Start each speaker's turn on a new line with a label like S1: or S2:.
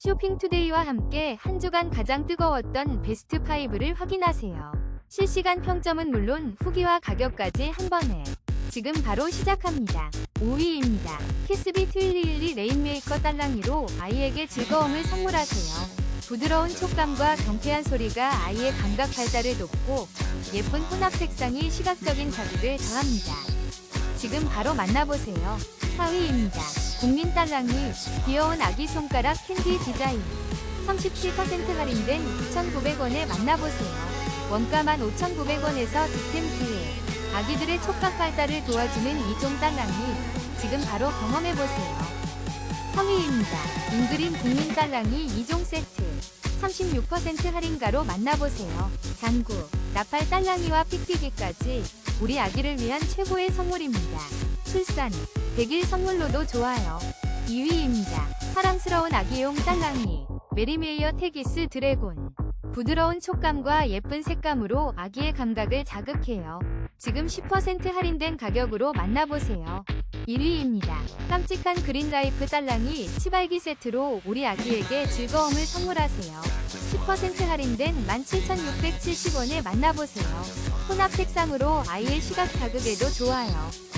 S1: 쇼핑투데이와 함께 한 주간 가장 뜨거웠던 베스트 5를 확인하세요. 실시간 평점은 물론 후기와 가격까지 한 번에. 지금 바로 시작합니다. 5위입니다. 키스비 트윌리일리 레인메이커 딸랑이로 아이에게 즐거움을 선물하세요. 부드러운 촉감과 경쾌한 소리가 아이의 감각 발달을 돕고 예쁜 혼합 색상이 시각적인 자극을 더합니다. 지금 바로 만나보세요. 4위입니다. 국민 딸랑이 귀여운 아기 손가락 캔디 디자인 37% 할인된 9,900원에 만나보세요. 원가만 5,900원에서 득템 기회. 아기들의 촉각 발달을 도와주는 이종 딸랑이 지금 바로 경험해보세요. 3위입니다. 인그린 국민 딸랑이 2종 세트 36% 할인가로 만나보세요. 장구, 나팔 딸랑이와 픽피기까지 우리 아기를 위한 최고의 선물입니다. 출산, 100일 선물로도 좋아요. 2위입니다. 사랑스러운 아기용 딸랑이 메리메이어 테기스 드래곤 부드러운 촉감과 예쁜 색감으로 아기의 감각을 자극해요. 지금 10% 할인된 가격으로 만나보세요. 1위입니다. 깜찍한 그린라이프 딸랑이 치발기 세트로 우리 아기에게 즐거움을 선물하세요. 10% 할인된 17,670원에 만나보세요. 혼합 색상으로 아이의 시각 자극에도 좋아요.